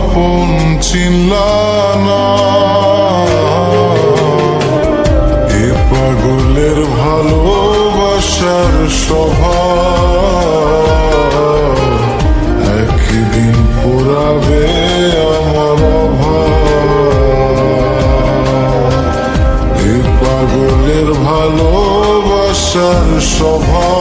আপন চিনলা না এ পাগলের ভালোবাসার স্বভাব একদিন পুরাবে আমার অভাব। এ পাগলের ভালোবাসার স্বভাব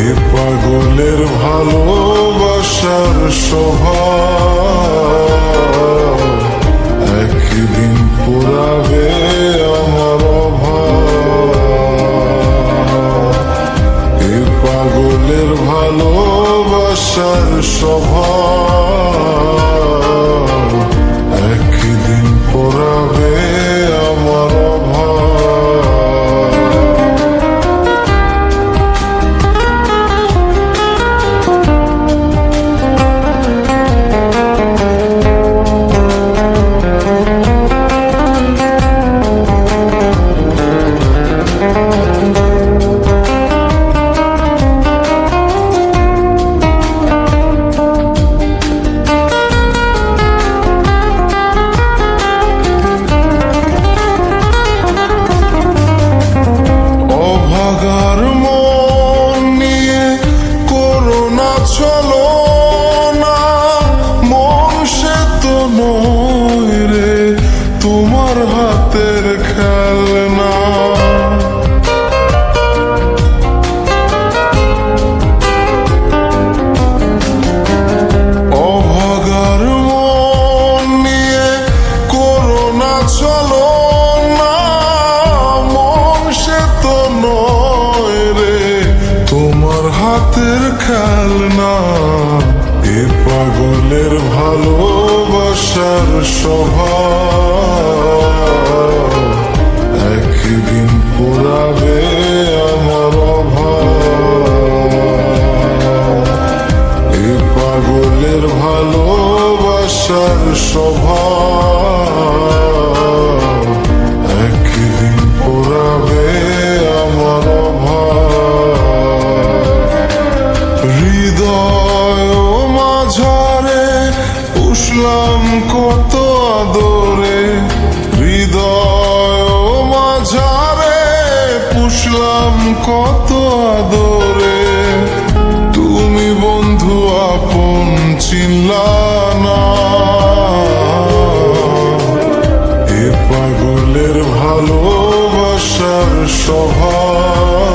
এ পাগলের ভালোবাসার স্বভাব একদিন পুরাবে আমার এ পাগলের ভালোবাসার স্বভাব অভাগার মন হাতের খেলনা এ পাগলের ভালোবাসার স্বভাব। একদিন পুরাবে আমার অভাব। এ পাগলের ভালোবাসার স্বভাব। পুষলাম কত আদরে হৃদয় মাঝারে পুষলাম কত আদরে। তুমি বন্ধু আপন চিনলা না এ পাগলের ভালোবাসার স্বভাব